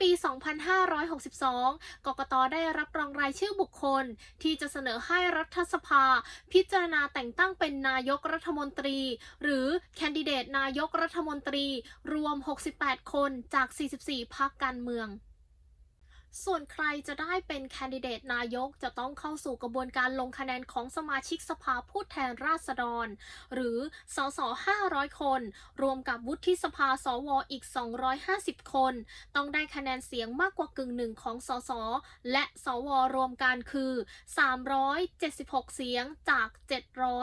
ปี 2562 กกตได้รับรองรายชื่อบุคคล ที่จะเสนอให้รัฐสภา พิจารณาแต่งตั้งเป็นนายกรัฐมนตรี หรือแคนดิเดตนายกรัฐมนตรี รวม 68 คนจาก 44 พรรคการเมือง ส่วนใครจะได้เป็นแคนดิเดตนายกจะต้องเข้าสู่กระบวนการลงคะแนนของสมาชิกสภาผู้แทนราษฎร หรือ สส 500 คน รวมกับวุฒิสภา สว อีก 250 คน ต้องได้คะแนนเสียงมากกว่ากึ่งหนึ่งของ สส และสว รวมกันคือ 376 เสียงจาก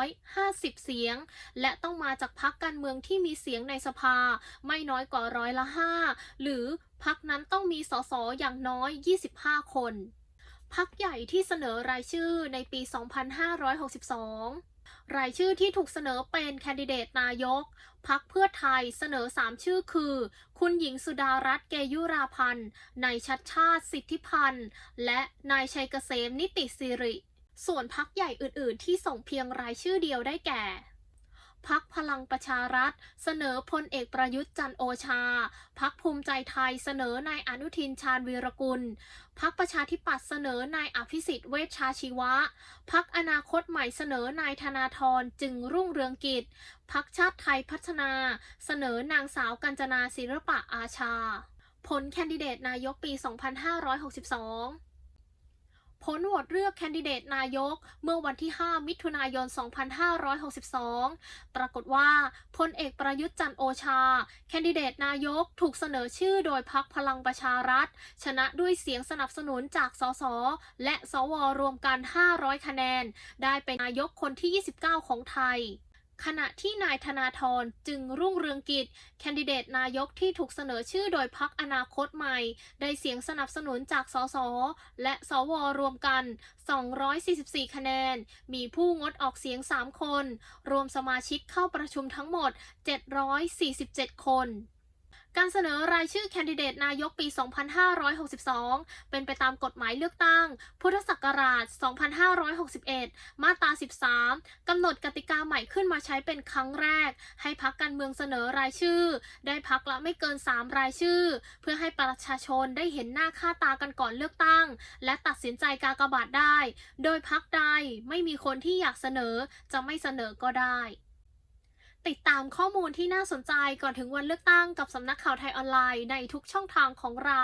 750 เสียง และต้องมาจากพรรคการเมืองที่มีเสียงในสภาไม่น้อยกว่าร้อยละ 5 หรือพรรคนั้นต้องมีสสอย่างน้อย 25 คนพรรคใหญ่ที่เสนอรายชื่อในปี 2562 รายชื่อที่ถูกเสนอเป็นแคนดิเดตนายก พักเพื่อไทยเสนอ 3 ชื่อคือ คุณหญิงสุดารัตน์เกยุราพันธ์ นายชัดชาติสิทธิพันธ์ และนายชัยเกษมนิติสิริ ส่วนพักใหญ่อื่น ๆ ที่ส่งเพียงรายชื่อเดียวได้แก่ พักพลังประชารัฐ เสนอพลเอกประยุทธ์จันโอชา พักภูมิใจไทยเสนอนายอนุทินชาญวีรกุล พักประชาธิปัตย์เสนอนายอภิสิทธิ์เวชชาชีวะ พักอนาคตใหม่เสนอนายธนาธรจึงรุ่งเรืองกิจ พักชาติไทยพัฒนา เสนอนางสาวกัญจนาศิลปะอาชา ผลแคนดิเดตนายกปี 2562 ผลโหวตเลือกแคนดิเดตนายก เมื่อวันที่ 5 มิถุนายน 2562 ปรากฏว่าพลเอกประยุทธ์จันโอชา แคนดิเดตนายกถูกเสนอชื่อโดยพักพลังประชารัฐ ชนะด้วยเสียงสนับสนุนจากสสและสวรวมกัน 500 คะแนน ได้เป็นนายกคนที่ 29 ของไทย ขณะที่นายธนาธรจึงรุ่งเรืองกิจ แคนดิเดตนายกที่ถูกเสนอชื่อโดยพักอนาคตใหม่ ได้เสียงสนับสนุนจากสสและสวรวมกัน 244 คะแนน มีผู้งดออกเสียง 3 คน รวมสมาชิกเข้าประชุมทั้งหมด 747 คน การเสนอรายชื่อแคนดิเดตนายกปี 2562 เป็นไปตามกฎหมายเลือกตั้ง พุทธศักราช 2561 มาตรา 13 กำหนดกติกาใหม่ขึ้นมาใช้เป็นครั้งแรก ให้พักการเมืองเสนอรายชื่อ ได้พักละไม่เกิน 3 รายชื่อ เพื่อให้ประชาชนได้เห็นหน้าค่าตากันก่อนเลือกตั้ง และตัดสินใจกากบาทได้ โดยพักใดไม่มีคนที่อยากเสนอจะไม่เสนอก็ได้ ติดตามข้อมูลที่น่าสนใจก่อนถึงวันเลือกตั้งกับสำนักข่าวไทยออนไลน์ในทุกช่องทางของเรา